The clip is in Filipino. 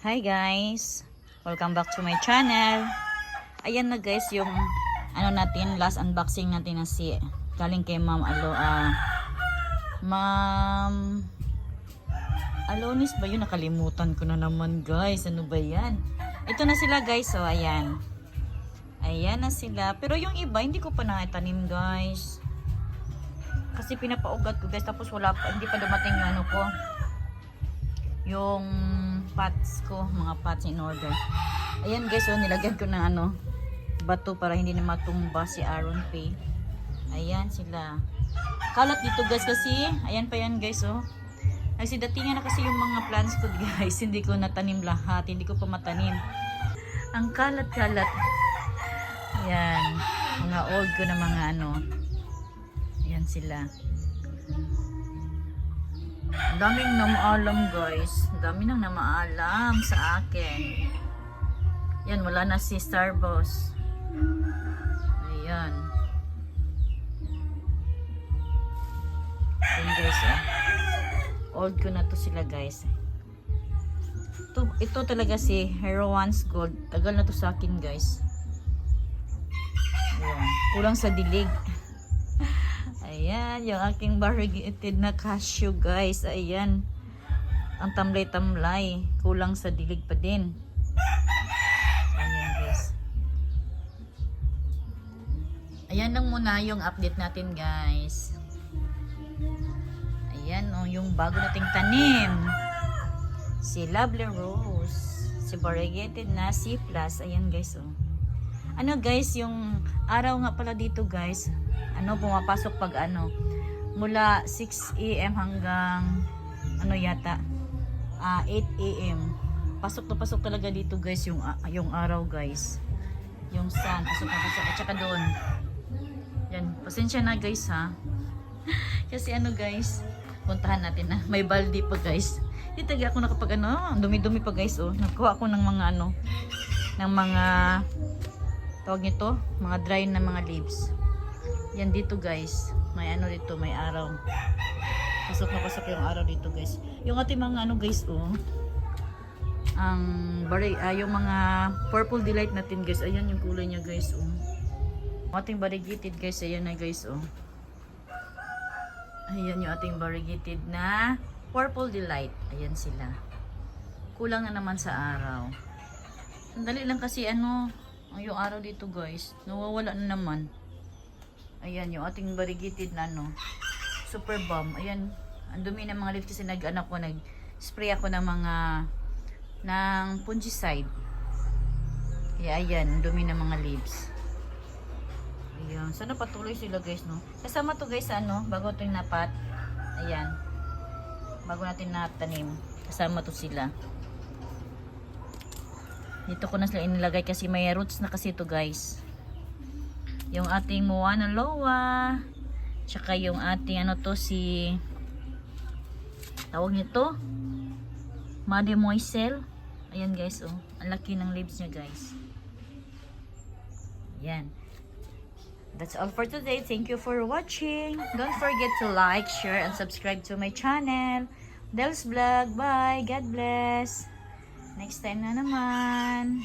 Hi guys! Welcome back to my channel. Ayan na guys yung ano natin, last unboxing natin na si galing kay Ma'am Alo, ah, Ma'am Alonis ba yun? Nakalimutan ko na naman guys. Ano ba yan? Ito na sila guys. So ayan. Ayan na sila. Pero yung iba, hindi ko pa nakitanim guys. Kasi pinapaugat ko guys. Tapos wala pa, hindi pa dumating yung ano ko. Yung pots ko. Mga pots in order. Ayan guys. So nilagyan ko ng ano. Bato para hindi na matumba si Aaron Pay. Ayan sila. Kalat dito guys kasi. Ayan pa yan guys oh. Nagsidatingan na kasi yung mga plants ko guys. Hindi ko natanim lahat. Hindi ko pa matanim. Ang kalat-kalat. Yan. Mga old ko na mga ano. Yan sila. Daming namaalam guys. Dami nang namaalam sa akin. Yan, wala na si Starboss. Ayan. Ayan guys ah. Old ko na to sila guys. Ito, ito talaga si Hero One's Gold. Tagal na to sa akin guys. Ayan. Kulang sa dilig. Ayan, yung aking variegated na cashew guys. Ayan. Ang tamlay-tamlay. Kulang sa dilig pa din. Ayan guys. Ayan lang muna yung update natin guys. Ayan oh, yung bago nating tanim. Si Lovely Rose. Si variegated na C+. Ayan guys oh. Ano guys, yung araw nga pala dito guys, ano pumapasok pag ano, mula 6 a.m. hanggang ano yata, ah 8 a.m. Pasok na pasok talaga dito guys yung ah, yung araw guys. Yung sun, pasok na pasok. At saka doon. Yan, pasensya na guys ha. Kasi ano guys, puntahan natin na. May baldi pa guys. Hindi ako nakapag ano, dumi-dumi pa guys oh. Nakuha ako ng mga ano, ng mga tawag nito, mga dry na mga leaves. Yan dito guys. May ano dito, may araw. Pasok na pasok yung araw dito guys. Yung ating mga ano guys oh. Ang bari, ah, yung mga purple delight natin guys. Ayan yung kulay niya guys oh. Yung ating variegated guys, ayan na guys oh. Ayan yung ating variegated na purple delight. Ayan sila. Kulang na naman sa araw. Sandali lang kasi ano, ang yung araw dito guys, nawawala na naman. Ayan, yung ating variegated na ano, super bomb. Ayan, ang dumi ng mga leaves kasi nag-anak ko, nag-spray ako ng mga, ng fungicide. Kaya ayan, ang dumi ng mga leaves. Ayan, sana patuloy sila guys, no? Kasama to guys, ano, bago ito yung napat. Ayan, bago natin natanim, kasama to sila. Dito ko na sila inilagay kasi may roots na kasi to guys. Yung ating Moana Loa. Tsaka yung ating ano to si tawag nito Made Moisel. Ayan guys oh. Ang laki ng leaves niya guys. Ayan. That's all for today. Thank you for watching. Don't forget to like, share, and subscribe to my channel. Del's Vlog. Bye. God bless. Next time na naman.